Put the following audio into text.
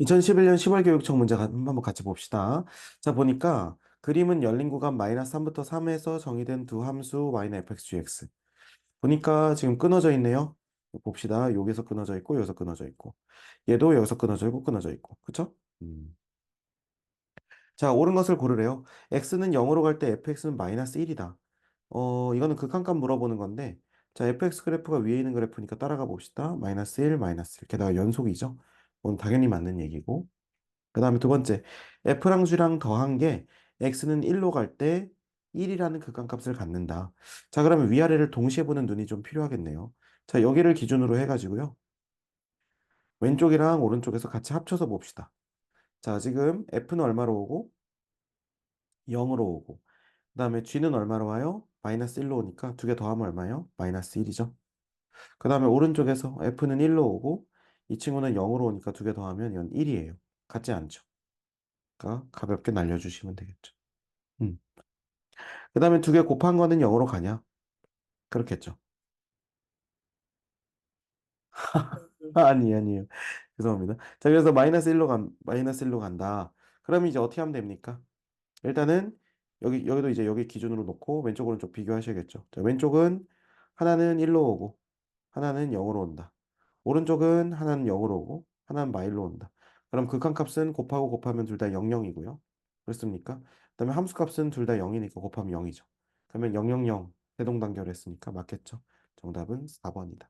2011년 10월 교육청 문제 가- 한번 같이 봅시다. 자, 보니까 그림은 열린 구간 마이너스 3부터 3에서 정의된 두 함수 y는 fx, gx. 보니까 지금 끊어져 있네요. 봅시다. 여기서 끊어져 있고, 여기서 끊어져 있고. 얘도 여기서 끊어져 있고, 끊어져 있고. 그쵸? 음. 자, 옳은 것을 고르래요. x는 0으로 갈 때 fx는 마이너스 1이다. 어, 이거는 극한값 물어보는 건데, 자, fx 그래프가 위에 있는 그래프니까 따라가 봅시다. 마이너스 1, 마이너스 1. 게다가 연속이죠. 이건 당연히 맞는 얘기고. 그 다음에 두 번째, f랑 g랑 더한 게 x는 1로 갈 때 1이라는 극한값을 갖는다. 자, 그러면 위아래를 동시에 보는 눈이 좀 필요하겠네요. 자, 여기를 기준으로 해가지고요. 왼쪽이랑 오른쪽에서 같이 합쳐서 봅시다. 자, 지금 f는 얼마로 오고 0으로 오고 그 다음에 g는 얼마로 와요? 마이너스 1로 오니까 두 개 더하면 얼마예요? 마이너스 1이죠. 그 다음에 오른쪽에서 f는 1로 오고 이 친구는 0으로 오니까 두 개 더하면 이건 1이에요. 같지 않죠? 그러니까 가볍게 날려주시면 되겠죠. 음. 그 다음에 두 개 곱한 거는 0으로 가냐? 그렇겠죠. 아니, 아니에요. 죄송합니다. 자, 그래서 마이너스 1로 간, 마이너스 1로 간다. 그럼 이제 어떻게 하면 됩니까? 일단은 여기, 여기도 이제 여기 기준으로 놓고 왼쪽, 오른쪽 비교하셔야겠죠. 자, 왼쪽은 하나는 1로 오고, 하나는 0으로 온다. 오른쪽은 하나는 0으로 오고, 하나는 마일로 온다. 그럼 극한값은 곱하고 곱하면 둘 다 0, 0이고요. 그렇습니까? 그 다음에 함수값은 둘 다 0이니까 곱하면 0이죠. 그러면 0, 0, 0 대동단결했으니까 맞겠죠? 정답은 4번이다.